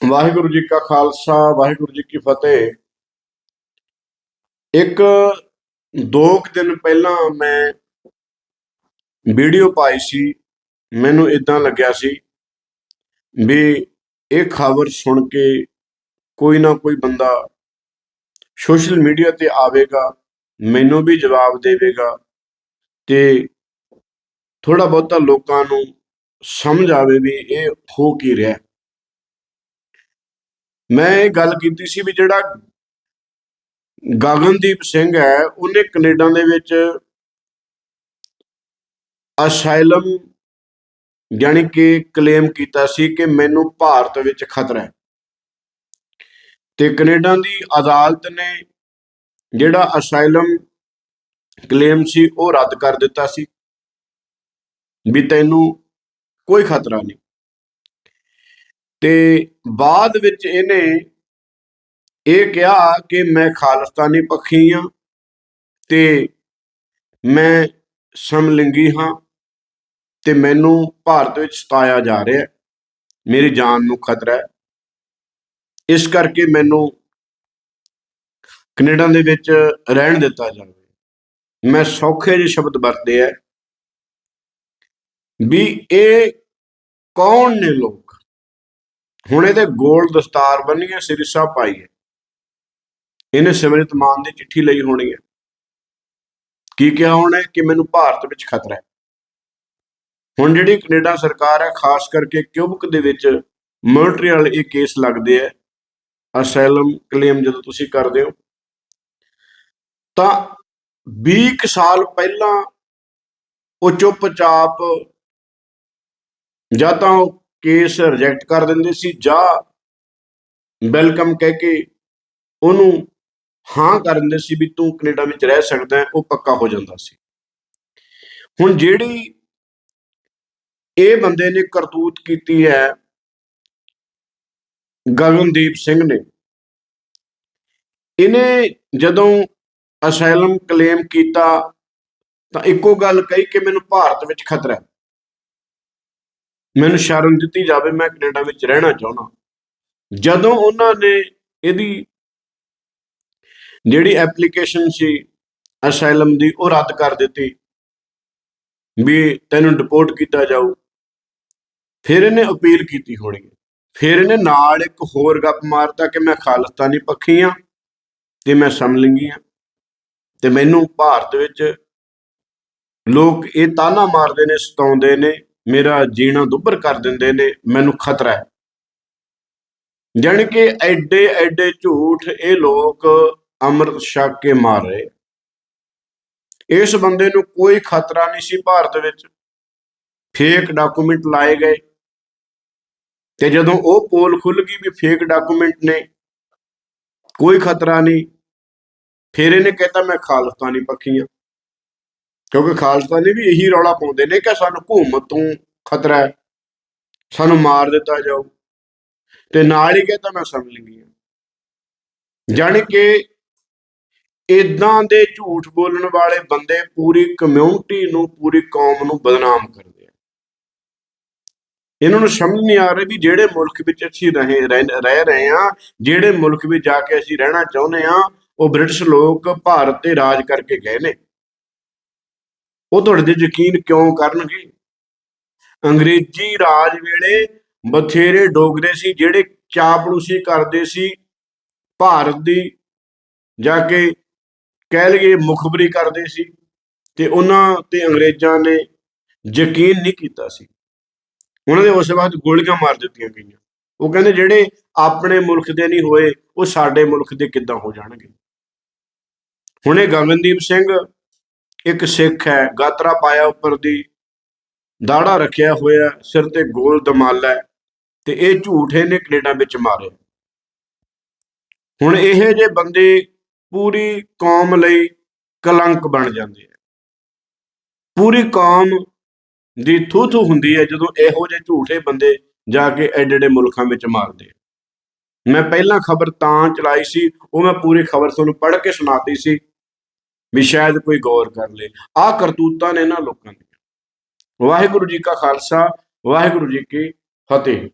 ਵਾਹਿਗੁਰੂ ਜੀ ਕਾ ਖਾਲਸਾ, ਵਾਹਿਗੁਰੂ ਜੀ ਕੀ ਫਤਿਹ। ਇੱਕ, ਦੋ ਕੁ ਦਿਨ ਪਹਿਲਾਂ ਮੈਂ ਵੀਡੀਓ ਪਾਈ ਸੀ, ਮੈਨੂੰ ਇਦਾਂ ਲੱਗਿਆ ਸੀ ਵੀ ਇਹ ਖਬਰ ਸੁਣ ਕੇ ਕੋਈ ਨਾ ਕੋਈ ਬੰਦਾ ਸੋਸ਼ਲ ਮੀਡੀਆ ਤੇ ਆਵੇਗਾ, ਮੈਨੂੰ ਵੀ ਜਵਾਬ ਦੇਵੇਗਾ ਤੇ ਥੋੜਾ ਬਹੁਤਾ ਲੋਕਾਂ ਨੂੰ ਸਮਝ ਆਵੇ ਵੀ ਇਹ ਹੋ ਕੀ ਰਿਹਾ। ਮੈਂ ਇਹ ਗੱਲ ਕੀਤੀ ਸੀ ਵੀ ਜਿਹੜਾ ਗਗਨਦੀਪ ਸਿੰਘ ਹੈ, ਉਹਨੇ ਕੈਨੇਡਾ ਦੇ ਵਿੱਚ ਅਸਾਈਲਮ ਯਾਨੀ ਕਿ ਕਲੇਮ ਕੀਤਾ ਸੀ ਕਿ ਮੈਨੂੰ ਭਾਰਤ ਵਿੱਚ ਖਤਰਾ ਹੈ। ਤੇ ਕੈਨੇਡਾ ਦੀ ਅਦਾਲਤ ਨੇ ਜਿਹੜਾ ਅਸਾਈਲਮ ਕਲੇਮ ਸੀ, ਉਹ ਰੱਦ ਕਰ ਦਿੱਤਾ ਸੀ ਵੀ ਤੈਨੂੰ ਕੋਈ ਖਤਰਾ ਨਹੀਂ। ਤੇ ਬਾਅਦ ਵਿੱਚ ਇਹਨੇ ਇਹ ਕਿਹਾ ਕਿ ਮੈਂ ਖਾਲਿਸਤਾਨੀ ਪੱਖੀ ਹਾਂ ਤੇ ਮੈਂ ਸਮਲਿੰਗੀ ਹਾਂ ਤੇ ਮੈਨੂੰ ਭਾਰਤ ਵਿੱਚ ਸਤਾਇਆ ਜਾ ਰਿਹਾ ਹੈ। ਮੇਰੀ ਜਾਨ ਨੂੰ ਖਤਰਾ ਹੈ। ਇਸ ਕਰਕੇ ਮੈਨੂੰ ਕੈਨੇਡਾ ਦੇ ਵਿੱਚ ਰਹਿਣ ਦਿੱਤਾ ਜਾਵੇ। ਮੈਂ ਸੌਖੇ ਜਿਹੇ ਸ਼ਬਦ ਵਰਤੇ ਹੈ ਵੀ ਇਹ ਕੌਣ ਨੇ ਲੋਕ? ਹੁਣ ਇਹਦੇ ਗੋਲ ਦਸਤਾਰ ਬੰਨੀ ਹੈ ਸ੍ਰੀ ਸਾਹਿਬ ਪਾਈ ਇਹਨੇ ਸਿਮਰਤ ਮਾਨ ਦੀ ਚਿੱਠੀ ਲਈ ਹੋਣੀ ਹੈ। ਕੀ ਕਿਹਾ ਹੋਣਾ ਕਿ ਮੈਨੂੰ ਭਾਰਤ ਵਿੱਚ ਖਤਰਾ ਹੈ। ਹੁਣ ਜਿਹੜੀ ਕੈਨੇਡਾ ਸਰਕਾਰ ਹੈ, ਖਾਸ ਕਰਕੇ ਕਿਊਬਕ ਦੇ ਵਿੱਚ ਮਿਲਟਰੀ ਵਾਲੇ ਇਹ ਕੇਸ ਲੱਗਦੇ ਆ ਅਸਾਈਲਮ ਕਲੇਮ ਜਦੋਂ ਤੁਸੀਂ ਕਰਦੇ ਹੋ, ਤਾਂ 20 ਕੁ ਸਾਲ ਪਹਿਲਾਂ ਉਹ ਚੁੱਪਚਾਪ ਜਾਂ ਤਾਂ ਉਹ ਕੇਸ ਰਿਜੈਕਟ ਕਰ ਦਿੰਦੇ ਸੀ ਜਾਂ ਵੈਲਕਮ ਕਹਿ ਕੇ ਉਹਨੂੰ ਹਾਂ ਕਰ ਦਿੰਦੇ ਸੀ ਵੀ ਤੂੰ ਕੈਨੇਡਾ ਵਿੱਚ ਰਹਿ ਸਕਦਾ ਹੈ, ਉਹ ਪੱਕਾ ਹੋ ਜਾਂਦਾ ਸੀ। ਹੁਣ ਜਿਹੜੀ ਇਹ ਬੰਦੇ ਨੇ ਕਰਤੂਤ ਕੀਤੀ ਹੈ, ਗਗਨਦੀਪ ਸਿੰਘ ਨੇ, ਇਹਨੇ ਜਦੋਂ ਅਸਾਈਲਮ ਕਲੇਮ ਕੀਤਾ ਤਾਂ ਇੱਕੋ ਗੱਲ ਕਹੀ ਕਿ ਮੈਨੂੰ ਭਾਰਤ ਵਿੱਚ ਖਤਰਾ ਹੈ। ਮੈਨੂੰ ਸ਼ਰਨ ਦਿੱਤੀ ਜਾਵੇ, ਮੈਂ ਕੈਨੇਡਾ ਵਿੱਚ ਰਹਿਣਾ ਚਾਹੁੰਦਾ। ਜਦੋਂ ਉਹਨਾਂ ਨੇ ਇਹਦੀ ਜਿਹੜੀ ਐਪਲੀਕੇਸ਼ਨ ਸੀ ਅਸਾਈਲਮ ਦੀ, ਉਹ ਰੱਦ ਕਰ ਦਿੱਤੀ ਵੀ ਤੈਨੂੰ ਡਿਪੋਰਟ ਕੀਤਾ ਜਾਊ। ਫਿਰ ਇਹਨੇ ਅਪੀਲ ਕੀਤੀ ਹੋਣੀ ਫਿਰ ਇਹਨੇ ਨਾਲ ਇੱਕ ਹੋਰ ਗੱਪ ਮਾਰਤਾ ਕਿ ਮੈਂ ਖਾਲਿਸਤਾਨੀ ਪੱਖੀ ਆ ਤੇ ਮੈਂ ਸਮਲਿੰਗੀ ਆ ਤੇ ਮੈਨੂੰ ਭਾਰਤ ਵਿੱਚ ਲੋਕ ਇਹ ਤਾਨਾ ਮਾਰਦੇ ਨੇ, ਸਤਾਉਂਦੇ ਨੇ ਮੇਰਾ ਜੀਣਾ ਦੁੱਭਰ ਕਰ ਦਿੰਦੇ ਨੇ, ਮੈਨੂੰ ਖਤਰਾ ਹੈ। ਜਾਣੀ ਕਿ ਐਡੇ ਐਡੇ ਝੂਠ ਇਹ ਲੋਕ ਅੰਮ੍ਰਿਤ ਛਕ ਕੇ ਮਾਰ ਰਹੇ। ਇਸ ਬੰਦੇ ਨੂੰ ਕੋਈ ਖਤਰਾ ਨਹੀਂ ਸੀ ਭਾਰਤ ਵਿੱਚ। ਫੇਕ ਡਾਕੂਮੈਂਟ ਲਾਏ ਗਏ। ਤੇ ਜਦੋਂ ਉਹ ਪੋਲ ਖੁੱਲ ਗਈ ਵੀ ਫੇਕ ਡਾਕੂਮੈਂਟ ਨੇ, ਕੋਈ ਖਤਰਾ ਨਹੀਂ। ਫਿਰ ਇਹਨੇ ਕਹਿਤਾ, ਮੈਂ ਖਾਲਿਸਤਾਨੀ ਪੱਖੀ ਹਾਂ। ਕਿਉਂਕਿ ਖਾਲਿਸਤਾਨੀ ਵੀ ਇਹੀ ਰੌਲਾ ਪਾਉਂਦੇ ਨੇ ਕਿ ਸਾਨੂੰ ਹਕੂਮਤ ਤੋਂ ਖਤਰਾ ਹੈ। ਸਾਨੂੰ ਮਾਰ ਦਿੱਤਾ ਜਾਊ। ਤੇ ਨਾਲ ਹੀ ਕਹਿੰਦਾ ਮੈਂ ਸਮਝ ਲਈ ਜਾਣੀ ਕਿ ਇਦਾਂ ਦੇ ਝੂਠ ਬੋਲਣ ਵਾਲੇ ਬੰਦੇ ਪੂਰੀ ਕਮਿਊਨਿਟੀ ਨੂੰ, ਪੂਰੀ ਕੌਮ ਨੂੰ ਬਦਨਾਮ ਕਰਦੇ ਆ। ਇਹਨਾਂ ਨੂੰ ਸਮਝ ਨਹੀਂ ਆ ਰਹੀ ਵੀ ਜਿਹੜੇ ਮੁਲਕ ਵਿੱਚ ਅਸੀਂ ਰਹੇ, ਰਹਿ ਰਹਿ ਰਹੇ ਆ ਜਿਹੜੇ ਮੁਲਕ ਵਿੱਚ ਜਾ ਕੇ ਅਸੀਂ ਰਹਿਣਾ ਚਾਹੁੰਦੇ ਆ ਉਹ ਬ੍ਰਿਟਿਸ਼ ਲੋਕ ਭਾਰਤ ਤੇ ਰਾਜ ਕਰਕੇ ਗਏ ਨੇ। ਉਹ ਤੁਹਾਡੇ ਤੇ ਯਕੀਨ ਕਿਉਂ ਕਰਨਗੇ? ਅੰਗਰੇਜ਼ੀ ਰਾਜ ਵੇਲੇ ਬਥੇਰੇ ਡੋਗਰੇ ਸੀ, ਜਿਹੜੇ ਚਾਪਲੂਸੀ ਕਰਦੇ ਸੀ, ਭਾਰਤ ਦੀ ਜਾ ਕੇ ਕਹਿ ਲਈਏ ਮੁਖਬਰੀ ਕਰਦੇ ਸੀ ਤੇ ਉਹਨਾਂ ਤੇ ਅੰਗਰੇਜ਼ਾਂ ਨੇ ਯਕੀਨ ਨਹੀਂ ਕੀਤਾ ਸੀ। ਉਹਨਾਂ ਦੇ ਉਸ ਵਕਤ ਗੋਲੀਆਂ ਮਾਰ ਦਿੱਤੀਆਂ ਗਈਆਂ। ਉਹ ਕਹਿੰਦੇ ਜਿਹੜੇ ਆਪਣੇ ਮੁਲਕ ਦੇ ਨਹੀਂ ਹੋਏ, ਉਹ ਸਾਡੇ ਮੁਲਕ ਦੇ ਕਿੱਦਾਂ ਹੋ ਜਾਣਗੇ? ਹੁਣੇ ਗਗਨਦੀਪ ਸਿੰਘ ਇੱਕ ਸਿੱਖ ਹੈ, ਗਾਤਰਾ ਪਾਇਆ ਉੱਪਰ ਦੀ ਦਾੜਾ ਰੱਖਿਆ ਹੋਇਆ ਸਿਰ ਤੇ ਗੋਲ ਦਮਾਲਾ ਹੈ ਤੇ ਇਹ ਝੂਠੇ ਨੇ ਕੈਨੇਡਾ ਵਿੱਚ ਮਾਰੇ। ਹੁਣ ਇਹ ਜੇ ਬੰਦੇ ਪੂਰੀ ਕੌਮ ਲਈ ਕਲੰਕ ਬਣ ਜਾਂਦੇ ਆ। ਪੂਰੀ ਕੌਮ ਦੀ ਥੂ ਥੂ ਹੁੰਦੀ ਹੈ ਜਦੋਂ ਇਹੋ ਜਿਹੇ ਝੂਠੇ ਬੰਦੇ ਜਾ ਕੇ ਐਡੇ ਐਡੇ ਮੁਲਕਾਂ ਵਿੱਚ ਮਾਰਦੇ ਆ। ਮੈਂ ਪਹਿਲਾਂ ਖਬਰ ਤਾਂ ਚਲਾਈ ਸੀ, ਉਹ ਮੈਂ ਪੂਰੀ ਖਬਰ ਤੁਹਾਨੂੰ ਪੜ੍ਹ ਕੇ ਸੁਣਾਤੀ ਸੀ। ਵੀ ਸ਼ਾਇਦ ਕੋਈ ਗੌਰ ਕਰ ਲੇ। ਆਹ ਕਰਤੂਤਾਂ ਨੇ ਨਾ ਲੋਕਾਂ ਦੀਆਂ। ਵਾਹਿਗੁਰੂ ਜੀ ਕਾ ਖਾਲਸਾ, ਵਾਹਿਗੁਰੂ ਜੀ ਕੀ ਫਤਿਹ।